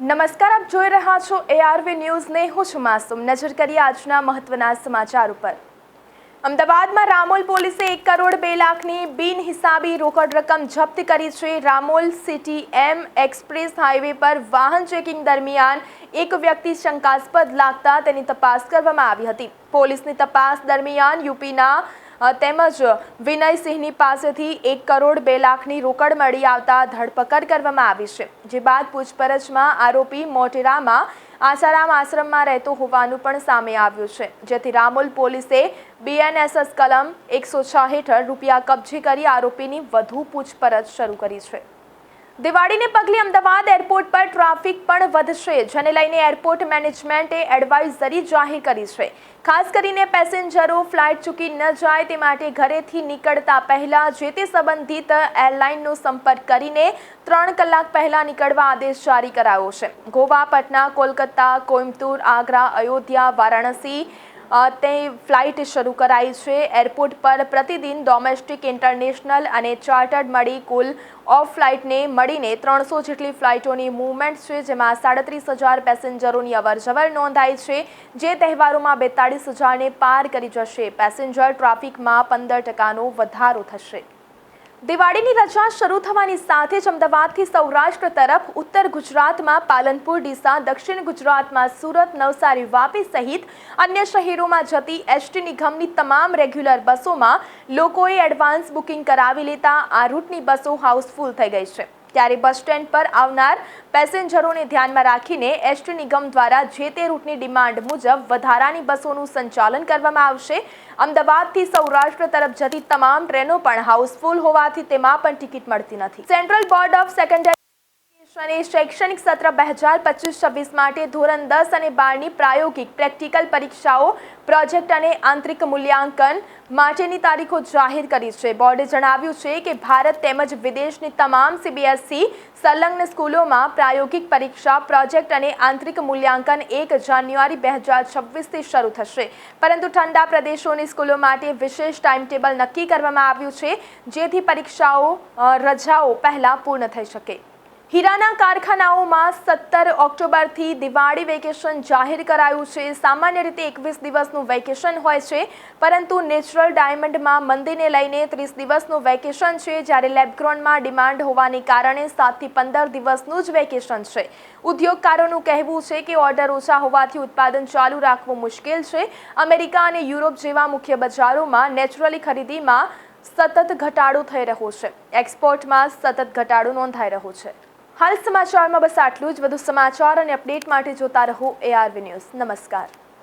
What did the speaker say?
નમસ્કાર, આપ જોઈ રહ્યા છો એઆરવી ન્યૂઝને. હું છું માસુમ. નજર કરીએ આજના મહત્વના સમાચાર ઉપર. અમદાવાદમાં રામોલ પોલીસે એક કરોડ બે લાખની બિનહિસાબી રોકડ રકમ જપ્ત કરી છે. Ramol C T M express highway પર વાહન ચેકિંગ દરમિયાન એક વ્યક્તિ શંકાસ્પદ લાગતા તેની તપાસ કરવામાં આવી હતી. પોલીસની તપાસ દરમિયાન યુપીના તેમજ વિનયસિંહની પાસેથી એક કરોડ બે લાખની રોકડ મળી આવતા ધરપકડ કરવામાં આવી છે, જે બાદ પૂછપરછમાં આરોપી મોટેરામાં આસારામ આશ્રમમાં રહેતો હોવાનું પણ સામે આવ્યું છે, જેથી રામોલ પોલીસે બીએનએસએસ કલમ એકસો છ હેઠળ રૂપિયા કબજે કરી આરોપીની વધુ પૂછપરછ શરૂ કરી છે. દિવાળીને પગલે અમદાવાદ એરપોર્ટ પર ટ્રાફિક પણ વધશે, જેને લઈને એરપોર્ટ મેનેજમેન્ટે એડવાઇઝરી જાહેર કરી છે. ખાસ કરીને પેસેન્જરો ફ્લાઇટ ચૂકી ન જાય તે માટે ઘરેથી નીકળતા પહેલા જે તે સંબંધિત એરલાઇનનો સંપર્ક કરીને ત્રણ કલાક પહેલા નીકળવા આદેશ જારી કરાયો છે. ગોવા, પટના, કોલકાતા, કોઇમ્બતુર, આગ્રા, અયોધ્યા, વારાણસી તે ફ્લાઇટ શરૂ કરાઈ છે. એરપોર્ટ પર પ્રતિદિન ડોમેસ્ટિક, ઇન્ટરનેશનલ અને ચાર્ટર્ડ મળી કુલ ઓફ ફ્લાઇટને મળીને ત્રણસો જેટલી ફ્લાઇટોની મૂવમેન્ટ છે, જેમાં સાડત્રીસ હજાર પેસેન્જરોની અવરજવર નોંધાઈ છે. જે તહેવારોમાં બેતાળીસ હજારને પાર કરી જશે. પેસેન્જર ટ્રાફિકમાં પંદર ટકાનો વધારો થશે. દિવાળીની રજા શરૂ થવાની સાથે જ અમદાવાદથી સૌરાષ્ટ્ર તરફ ઉત્તર ગુજરાતમાં પાલનપુર, ડીસા, દક્ષિણ ગુજરાતમાં સુરત, નવસારી, વાપી સહિત અન્ય શહેરોમાં જતી એસટી નિગમની તમામ રેગ્યુલર બસોમાં લોકોએ એડવાન્સ બુકિંગ કરાવી લેતા આ રૂટની બસો હાઉસફુલ થઈ ગઈ છે. ત્યારે બસ સ્ટેન્ડ પર આવનાર પેસેન્જરોને ધ્યાનમાં રાખીને એસટી નિગમ દ્વારા જે તે રૂટની ડિમાન્ડ મુજબ વધારાની બસોનું સંચાલન કરવામાં આવશે. અમદાવાદથી સૌરાષ્ટ્ર તરફ જતી તમામ ટ્રેનો પણ હાઉસફુલ હોવાથી તેમાં પણ ટિકિટ મળતી નથી. સેન્ટ્રલ બોર્ડ ઓફ સેકન્ડરી અને શૈક્ષણિક સત્ર બે હજાર પચીસ છવ્વીસ માટે ધોરણ દસ અને બારની પ્રાયોગિક પ્રેક્ટિકલ પરીક્ષાઓ, પ્રોજેક્ટ અને આંતરિક મૂલ્યાંકન માટેની તારીખો જાહેર કરી છે. બોર્ડે જણાવ્યું છે કે ભારત તેમજ વિદેશની તમામ સીબીએસસી સંલગ્ન સ્કૂલોમાં પ્રાયોગિક પરીક્ષા, પ્રોજેક્ટ અને આંતરિક મૂલ્યાંકન એક જાન્યુઆરી બે હજાર છવ્વીસથી શરૂ થશે. પરંતુ ઠંડા પ્રદેશોની સ્કૂલો માટે વિશેષ ટાઈમ ટેબલ નક્કી કરવામાં આવ્યું છે, જેથી પરીક્ષાઓ રજાઓ પહેલાં પૂર્ણ થઈ શકે. હીરાના કારખાનાઓમાં સત્તર ઓક્ટોબરથી દિવાળી વેકેશન જાહેર કરાયું છે. સામાન્ય રીતે એકવીસ દિવસનું વેકેશન હોય છે, પરંતુ નેચરલ ડાયમંડમાં મંદીને લઈને ત્રીસ દિવસનું વેકેશન છે, જ્યારે લેબગ્રોનમાં ડિમાન્ડ હોવાને કારણે સાતથી પંદર દિવસનું જ વેકેશન છે. ઉદ્યોગકારોનું કહેવું છે કે ઓર્ડર ઓછા હોવાથી ઉત્પાદન ચાલુ રાખવું મુશ્કેલ છે. અમેરિકા અને યુરોપ જેવા મુખ્ય બજારોમાં નેચરલી ખરીદીમાં સતત ઘટાડો થઈ રહ્યો છે. એક્સપોર્ટમાં સતત ઘટાડો નોંધાઈ રહ્યો છે. હાલ સમાચારમાં બસ આટલું જ. વધુ સમાચાર અને અપડેટ માટે જોતા રહો એઆરવી ન્યૂઝ નમસ્કાર.